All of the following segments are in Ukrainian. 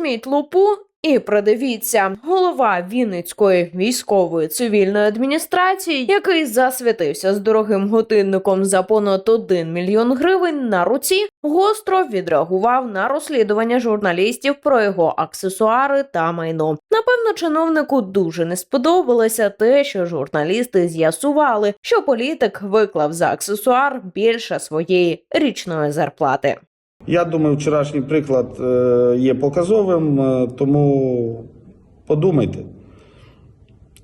Візьміть лупу і придивіться, голова Вінницької військової цивільної адміністрації, який засвітився з дорогим годинником за понад 1 мільйон гривень на руці, гостро відреагував на розслідування журналістів про його аксесуари та майно. Напевно, чиновнику дуже не сподобалося те, що журналісти з'ясували, що політик виклав за аксесуар більше своєї річної зарплати. Я думаю, вчорашній приклад е, є показовим, е, тому подумайте,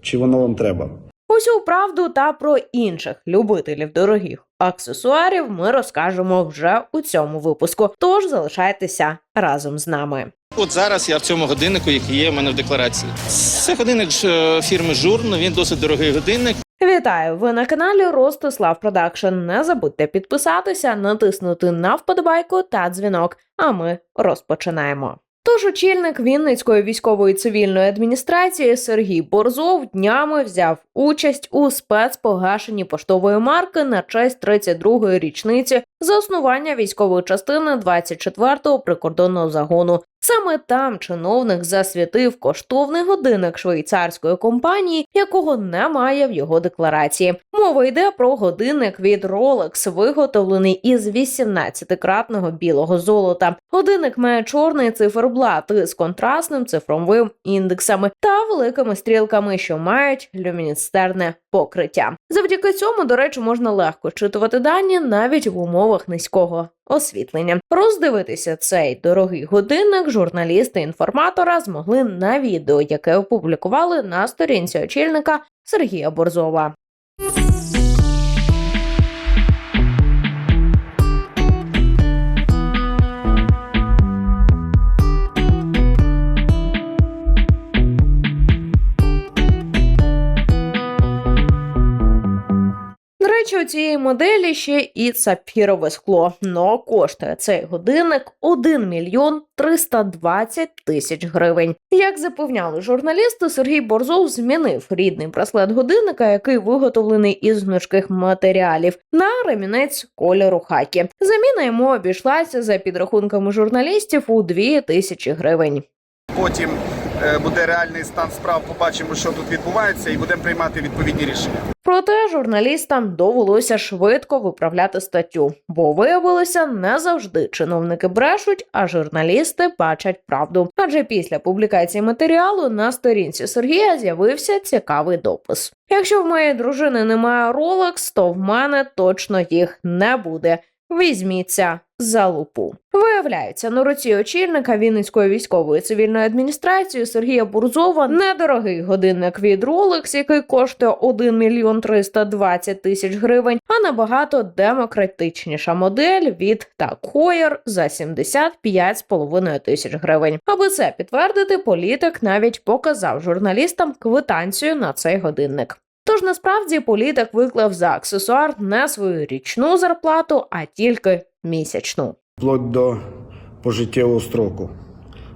чи воно вам треба. Усю правду та про інших любителів дорогих аксесуарів ми розкажемо вже у цьому випуску. Тож залишайтеся разом з нами. От зараз я в цьому годиннику, який є в мене в декларації. Це годинник ж, е, фірми Журн. Він досить дорогий годинник. Вітаю! Ви на каналі Ростислав Продакшн. Не забудьте підписатися, натиснути на вподобайку та дзвінок. А ми розпочинаємо. Тож очільник Вінницької військової цивільної адміністрації Сергій Борзов днями взяв участь у спецпогашенні поштової марки на честь 32-ї річниці заснування військової частини 24-го прикордонного загону. Саме там чиновник засвітив коштовний годинник швейцарської компанії, якого немає в його декларації. Мова йде про годинник від Rolex, виготовлений із 18-кратного білого золота. Годинник має чорний циферблат із контрастним цифровим індексами та великими стрілками, що мають люмінесцерне покриття. Завдяки цьому, до речі, можна легко читувати дані навіть в умовах низького освітлення. Роздивитися цей дорогий годинник журналісти інформатора змогли на відео, яке опублікували на сторінці очільника Сергія Борзова. Цієї моделі ще і сапфірове скло. Но коштує цей годинник 1 мільйон 320 тисяч гривень. Як запевняли журналісти, Сергій Борзов змінив рідний браслет годинника, який виготовлений із гнучких матеріалів, на ремінець кольору хакі. Заміна йому обійшлася за підрахунками журналістів у 2 тисячі гривень. Потім буде реальний стан справ, побачимо, що тут відбувається, і будемо приймати відповідні рішення. Проте журналістам довелося швидко виправляти статтю, бо виявилося не завжди чиновники брешуть, а журналісти бачать правду. Адже після публікації матеріалу на сторінці Сергія з'явився цікавий допис. Якщо в моєї дружини немає Rolex, то в мене точно їх не буде. Візьміться за лупу. Виявляється, на руці очільника Вінницької військової цивільної адміністрації Сергія Бурзова недорогий годинник від Rolex, який коштує 1 мільйон 320 тисяч гривень, а набагато демократичніша модель від Tag Heuer за 75,5 тисяч гривень. Аби це підтвердити, політик навіть показав журналістам квитанцію на цей годинник. Тож насправді політик виклав за аксесуар не свою річну зарплату, а тільки місячну. Вплоть до пожиттєвого строку.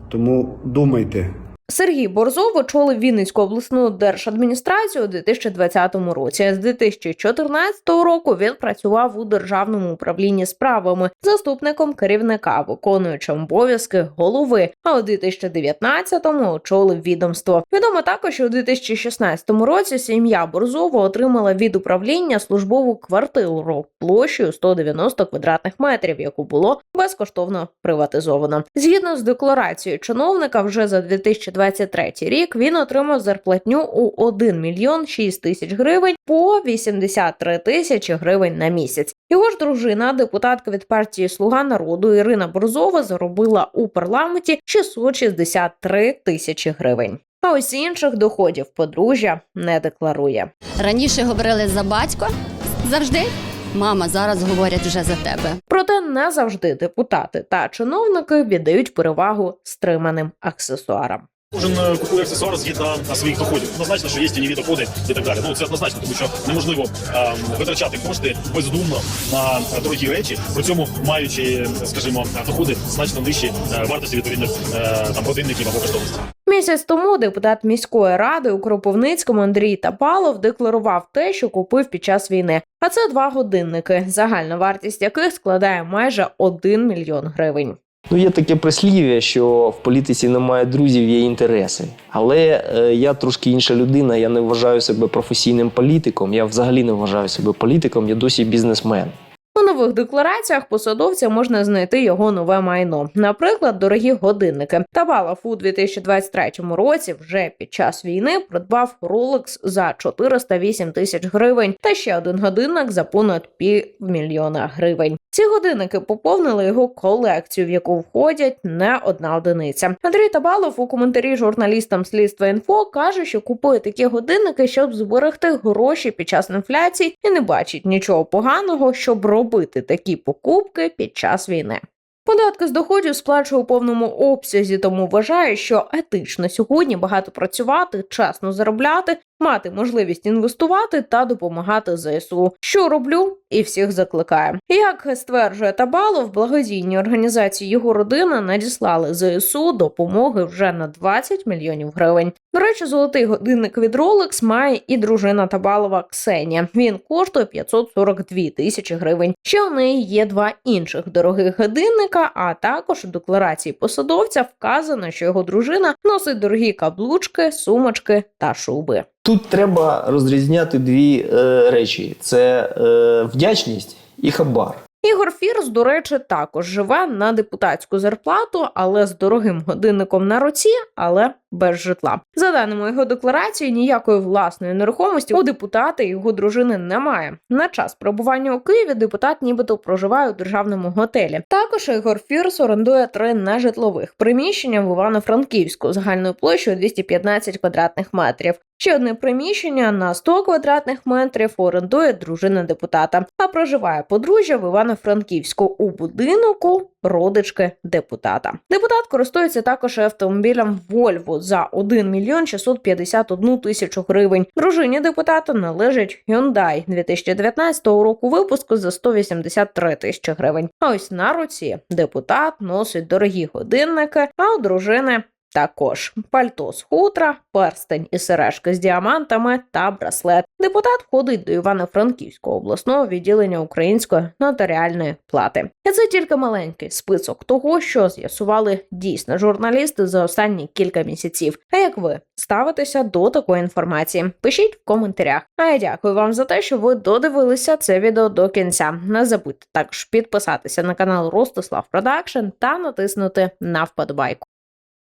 Тому думайте, Сергій Борзов очолив Вінницьку обласну держадміністрацію у 2020 році. З 2014 року він працював у державному управлінні справами заступником керівника, виконуючим обов'язки голови. А у 2019-му очолив відомство. Відомо також, що у 2016 році сім'я Борзова отримала від управління службову квартиру площею 190 квадратних метрів, яку було безкоштовно приватизовано. Згідно з декларацією чиновника, вже за 2023 рік він отримав зарплатню у 1 мільйон 6 тисяч гривень по 83 тисячі гривень на місяць. Його ж дружина, депутатка від партії Слуга народу Ірина Борзова, заробила у парламенті 663 тисячі гривень. А ось інших доходів подружжя не декларує. Раніше говорили за батько завжди. Мама зараз говорять вже за тебе. Проте не завжди депутати та чиновники віддають перевагу стриманим аксесуарам. Кожен е, купує аксесуар згідно своїх доходів. Однозначно, що є тіньові доходи і так далі. Ну це однозначно, тому що неможливо е, витрачати кошти бездумно на дорогі речі, при цьому маючи, скажімо, доходи значно нижчі е, вартості відповідних е, там годинників або коштовності. Місяць тому депутат міської ради у Кропивницькому Андрій Тапалов декларував те, що купив під час війни. А це два годинники, загальна вартість яких складає майже 1 мільйон гривень. Ну, є таке прислів'я, що в політиці немає друзів, є інтереси. Але е, я трошки інша людина, я не вважаю себе професійним політиком. Я взагалі не вважаю себе політиком, я досі бізнесмен. Нових деклараціях посадовця можна знайти його нове майно, наприклад, дорогі годинники. Табалов у 2023 році вже під час війни придбав Rolex за 408 тисяч гривень та ще один годинник за понад півмільйона гривень. Ці годинники поповнили його колекцію, в яку входять не одна одиниця. Андрій Табалов у коментарі журналістам слідства інфо каже, що купує такі годинники, щоб зберегти гроші під час інфляції, і не бачить нічого поганого, щоб робити такі покупки під час війни. Податки з доходів сплачує у повному обсязі, тому вважаю, що етично сьогодні багато працювати, чесно заробляти, мати можливість інвестувати та допомагати ЗСУ. Що роблю і всіх закликає. Як стверджує Табалов, благодійні організації його родини надіслали ЗСУ допомоги вже на 20 мільйонів гривень. До речі, золотий годинник від Rolex має і дружина Табалова Ксенія. Він коштує 542 тисячі гривень. Ще у неї є два інших дорогих годинника. А також у декларації посадовця вказано, що його дружина носить дорогі каблучки, сумочки та шуби. Тут треба розрізняти дві е, речі: це е, вдячність і хабар. Ігор Фірс, до речі, також живе на депутатську зарплату, але з дорогим годинником на руці, але без житла. За даними його декларації, ніякої власної нерухомості у депутата і його дружини немає. На час перебування у Києві депутат нібито проживає у державному готелі. Також Ігор Фірс орендує три нежитлових приміщення в Івано-Франківську загальною площею 215 квадратних метрів. Ще одне приміщення на 100 квадратних метрів орендує дружина депутата, а проживає подружжя в Івано-Франківську у будинку родички депутата. Депутат користується також автомобілем Volvo за 1 мільйон 651 тисячу гривень. Дружині депутата належить Hyundai 2019 року випуску за 183 тисячі гривень. А ось на руці депутат носить дорогі годинники, а у дружини також пальто з хутра, перстень і сережки з діамантами та браслет. Депутат входить до Івано-Франківського обласного відділення української нотаріальної плати. І це тільки маленький список того, що з'ясували дійсно журналісти за останні кілька місяців. А як ви ставитеся до такої інформації? Пишіть в коментарях. А я дякую вам за те, що ви додивилися це відео до кінця. Не забудьте також підписатися на канал Ростислав Продакшн та натиснути на вподобайку.